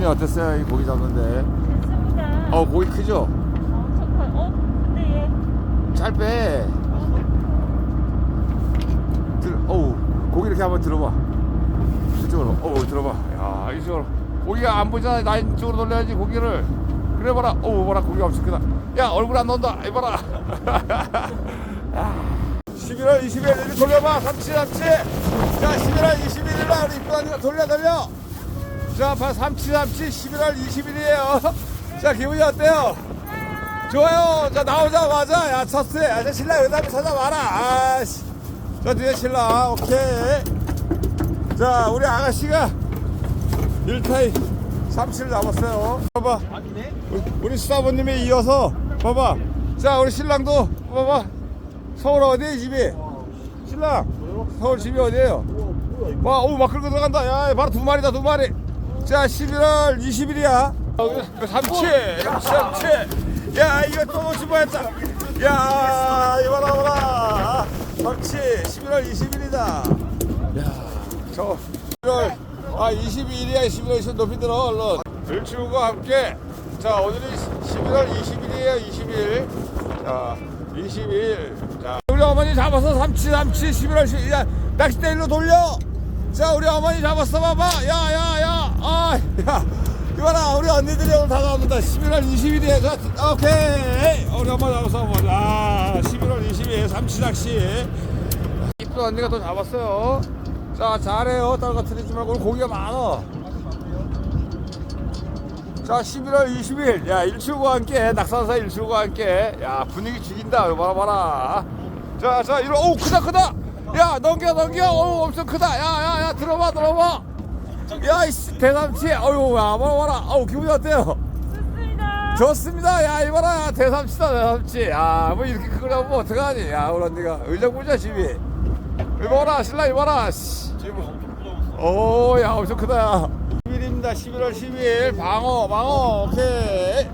기분이 어땠어요? 이 고기 잡는데. 됐습니다. 어 고기 크죠? 엄청 커요. 어? 근데 얘. 들, 어우 고기 이렇게 한번 들어봐. 이쪽으로. 어우 들어봐. 야 이쪽으로. 고기가 안 보이잖아. 나 이쪽으로 돌려야지 고기를. 그래 봐라. 어우 봐라 고기 엄청 크다. 야 얼굴 안 나온다. 이봐라. 11월 20일 이렇게 돌려봐. 삼치 삼치. 자 11월 21일 날 이쁜 언니가 돌려 돌려. 삼치 삼치 11월 20일이에요. 자, 기분이 어때요? 좋아요. 자, 나오자마자, 야, 첫째. 야, 저 신랑 여기 한번 찾아봐라. 아씨. 저 뒤에 신랑, 오케이. 자, 우리 아가씨가 일타이 삼치를 잡았어요. 봐봐. 우리, 우리 수사부님에 이어서, 봐봐. 자, 우리 신랑도, 봐봐. 서울 어디에 집이? 신랑. 서울 집이 어디에요? 와, 오, 막 끌고 들어간다. 야, 바로 두 마리다, 두 마리. 자, 11월 20일이야. 삼치, 삼치, 삼치. 야, 이거 또 놓치 뻔했다. 야, 이봐라, 봐라. 삼치, 11월 20일이다. 야, 저 11월, 아, 22일이야, 11월 20일 높이 들어, 얼른. 들치우과 함께. 자, 오늘이 11월 20일이에요, 20일. 자, 20일. 자, 우리 어머니 잡아서 삼치, 삼치, 11월 10일. 야, 낚싯대 일로 돌려. 자 우리 어머니 잡았어 봐봐 야야야 아 야 이거라 우리 언니들이 오늘 다 나옵니다. 11월 20일이에 자 오케이. 우리 엄마 잡았어 보자. 아, 11월 20일 삼치낚시. 이쁜 언니가 또 잡았어요. 자 잘해요. 딸과 틀리지 말고 오늘 고기가 많아. 자 11월 20일. 야 일출과 함께 낙산사 일출과 함께. 야 분위기 죽인다. 이거 봐라 봐라. 자 자 이리 오 크다 크다. 야 넘겨 넘겨. 오 엄청 크다. 야 야 야 들어봐 들어봐 야 이씨 대삼치. 어유 야 봐라 봐라. 어우 기분이 어때요? 좋습니다. 좋습니다. 야 이봐라. 야, 대삼치다 대삼치. 야 뭐 이렇게 크걸 하면 어떡하니? 야 우리 언니가 의정 보자 집이. 이봐라 신랑 이봐라 씨. 오야 엄청 크다 야. 10일입니다. 11월 10일. 방어 방어. 오케이.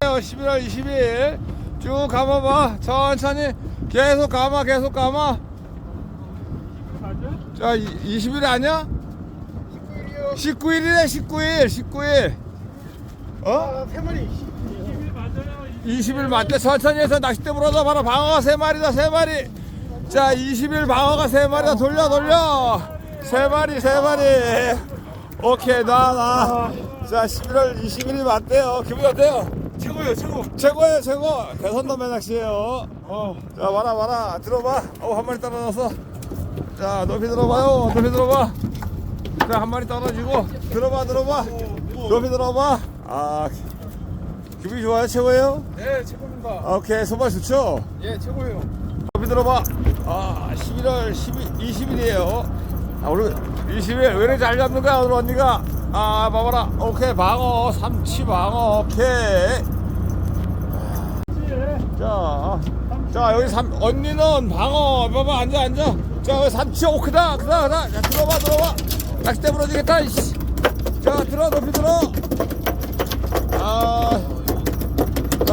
11월 20일. 쭉 감아봐. 천천히. 계속 감아 계속 감아. 자 20일 아니야? 19일이래 19일 19일. 어? 20일 맞대. 천천히 해서 낚싯대 물어서 바로 방어가 3마리다 3마리. 자 20일 방어가 3마리다. 돌려 돌려. 3마리 3마리. 오케이 나나 자 11월 20일이 맞대요. 기분이 어때요? 최고예요 최고. 최고예요 최고. 대선도매 낚시예요. 자 와라 와라. 들어봐. 어한 마리 떨어졌어 자 높이 들어봐요. 높이 들어봐 자 한 마리 떨어지고 들어봐 들어봐. 높이 들어봐. 아 기분이 좋아요 최고예요? 네 최고입니다. 오케이 소발 좋죠? 예 최고예요. 높이 들어봐. 아 11월 12, 20일이에요. 아 우리 20일 왜 이렇게 잘 잡는 거야 오늘 언니가? 아 봐봐라. 오케이 방어 삼치 방어 오케이. 자, 자 여기 삼 언니는 방어 봐봐 앉아 앉아. 자 여기 삼치 오 크다 크다 크다. 자 들어봐 들어봐 낚싯대 부러지겠다 이씨. 자 들어 높이 들어. 아자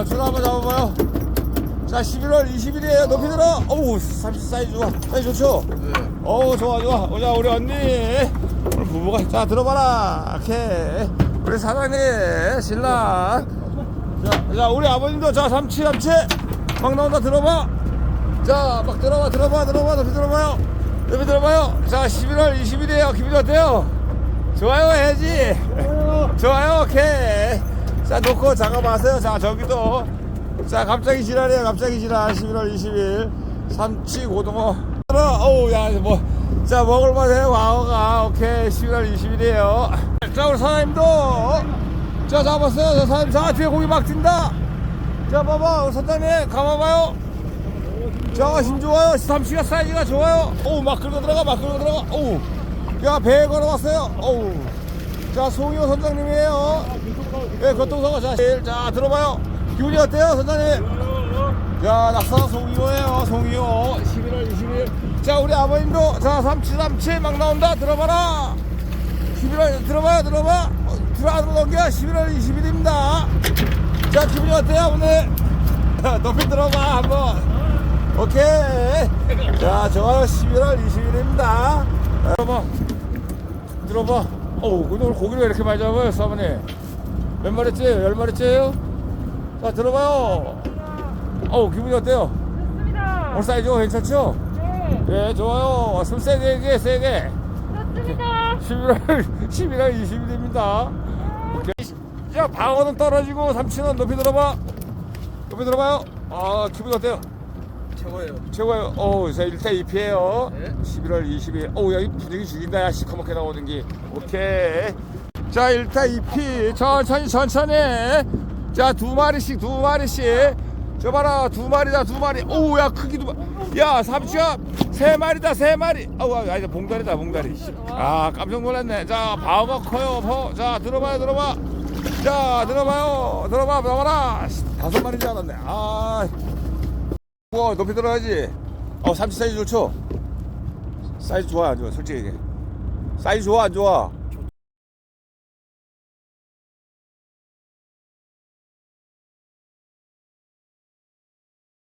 줄 한번 잡아봐요. 자 11월 20일이에요 높이 들어. 어우 삼치 사이즈 좋아. 사이즈 좋죠? 어우 좋아 좋아. 오자 우리 언니. 오늘 부부가 자 들어봐라. 오케이. 우리 사장님 신랑. 자, 자 우리 아버님도 자 삼치 삼치. 막 나온다 들어봐. 자 막 들어봐 들어봐 들어봐. 높이 들어봐요 높이 들어봐요. 자 11월 20일이에요. 기분이 어때요? 좋아요 해야지? 좋아요. 오케이. 자 놓고 잠깐마세요. 자 저기도 자 갑자기 지랄이에요. 갑자기 지랄. 11월 20일. 삼치 고등어. 어우 야 뭐 자 먹을만 해요. 광어가. 오케이. 11월 20일이에요. 자 우리 사장님도. 자 잡았어요. 자 사장님 자 뒤에 고기 막 튄다. 자 봐봐. 우리 사장님 감아봐요 자 힘 좋아요. 삼치가 사이즈가 좋아요. 어우 막 끌고 들어가 막 끌고 들어가. 어우. 야 배에 걸어왔어요. 어우. 자 송이호 선장님이에요. 예 교통사고 자, 자 들어봐요. 기분이 어때요 선장님? 야 낙사 송이호예요 송이호. 11월 20일. 자 우리 아버님도 자 삼치 삼치 막 나온다. 들어봐라. 11월 들어봐요 들어봐. 어, 들어 안으로 넘겨. 11월 20일입니다. 자 기분이 어때요 오늘? 높이 들어봐 한번 오케이 자 좋아요 11월 20일입니다 들어봐 들어봐 어우, 오늘 고기를 왜 이렇게 많이 잡아요, 사모님? 몇 마리째요? 열 마리째요? 자, 들어봐요. 어우, 기분이 어때요? 좋습니다. 오늘 사이즈가 괜찮죠? 네. 예, 좋아요. 숨 세게, 세게, 세게. 좋습니다. 11월, 11월 20일입니다. 오케이. 야, 방어는 떨어지고, 삼치는 높이 들어봐. 높이 들어봐요. 아, 기분이 어때요? 최고예요. 최고예요. 어우, 자, 1타 2피에요. 네. 11월 20일. 어우, 여기 분위기 죽인다. 야, 시커멓게 나오는 게. 오케이. 자, 1타 2피. 천천히, 천천히. 자, 두 마리씩, 두 마리씩. 저 봐라, 두 마리다, 두 마리. 어우, 야, 크기 두 마리. 야, 삼치야, 세 마리다, 세 마리. 어우, 아니다, 봉다리다, 봉다리. 아, 깜짝 놀랐네. 자, 방어가 커요, 버. 자, 들어봐요, 들어봐. 자, 들어봐요. 들어봐, 들어봐라. 다섯 마리인 줄 알았네. 아. 우와 높이 들어가지. 어 삼치 사이즈 좋죠? 사이즈 좋아 안 좋아? 솔직히 사이즈 좋아 안 좋아